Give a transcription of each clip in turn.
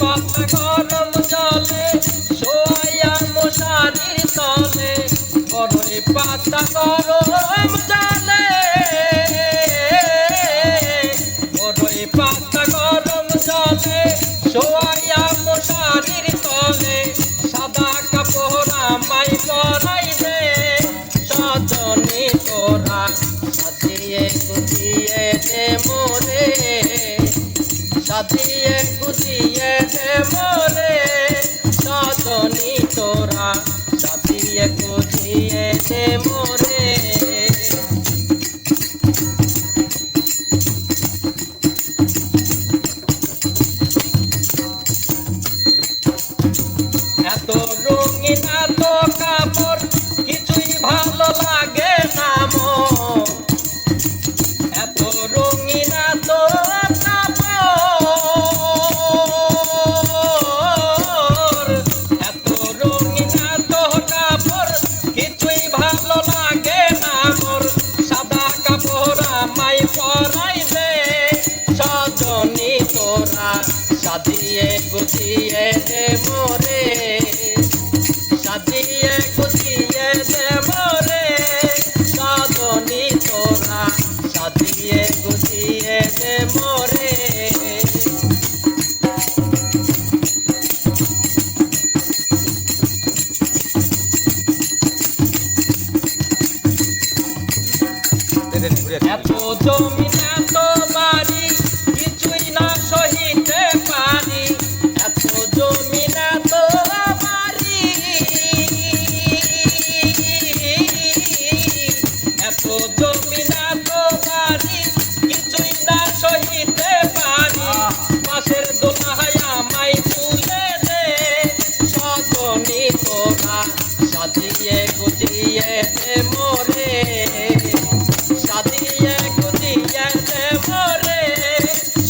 পাতা গরম জলে শোয়া মশারির তলে বড়ই পাতা গরম জলে বড়ই পাতা গরম জলে শোয়া মশারির তলে সাদা কাপড় আমাই পরাই দে। সজনী তোরা সাজিয়ে গুজিয়ে দে মোরে সাজিয়ে গুজিয়ে দেবরে মোরে তোরা সাজিয়ে গুজিয়ে দেবরে এত তোরা সাজিয়ে গুছিয়ে দে মোরে। সাজিয়ে গুছিয়ে দে মোরে। সাজনী তোরা সাজিয়ে গুছিয়ে দে মোরে। এত জমি সহিতে পারি। পাশের দোলাহায় আমায় তুলে দে। গুজিয়ে দে মোরে। সাজিয়ে গুজিয়ে দে মোরে।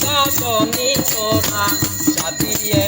সজনী তোরা সাজিয়ে